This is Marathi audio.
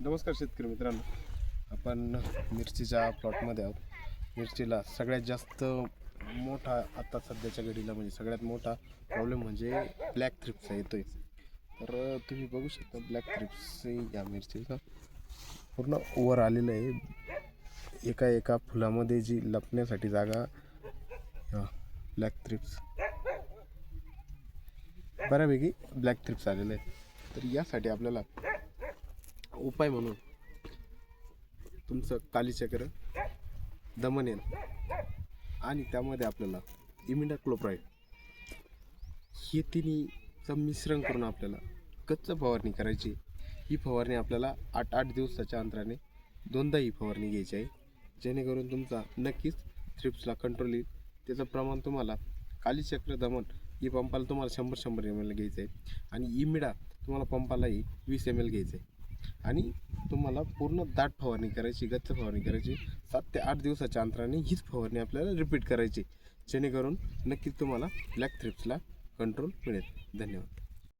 नमस्कार शेतकरी मित्रांनो. आपण मिरचीच्या प्लॉटमध्ये आहोत. मिरचीला सगळ्यात जास्त मोठा आता सध्याच्या घडीला म्हणजे सगळ्यात मोठा प्रॉब्लेम म्हणजे ब्लॅक थ्रिप्सचा आहे तर तुम्ही बघू शकता ब्लॅक थ्रिप्स या मिरचीचा पूर्ण ओवर आलेलं आहे. एका एका फुलामध्ये जी लपण्यासाठी जागा ब्लॅक थ्रिप्स बऱ्यापैकी ब्लॅक थ्रिप्स आलेलं आहे तर यासाठी आपल्याला उपाय म्हणून. तुमचं कालीचक्र दमन आणि त्यामध्ये आपल्याला इमिडा क्लोप्राईड हे तिन्हीचं मिश्रण करून आपल्याला कच्चं फवारणी करायची. ही फवारणी आपल्याला आठ आठ दिवसाच्या अंतराने दोनदा ही फवारणी घ्यायची आहे. जेणेकरून तुमचा नक्कीच थ्रिप्सला कंट्रोल येईल. त्याचं प्रमाण तुम्हाला कालीचक्र दमन ही पंपाला तुम्हाला शंभर शंभर एम एल घ्यायचं आहे आणि इमिडा तुम्हाला पंपालाही वीस एम एल घ्यायचं आहे आणि तुम्हाला पूर्ण दाट फवारणी करायची गच्च फवारणी करायची. सात ते आठ दिवसाच्या अंतराने हीच फवारणी आपल्याला रिपीट करायची. जेणेकरून नक्कीच तुम्हाला ब्लॅक थ्रिप्सला कंट्रोल मिळेल. धन्यवाद.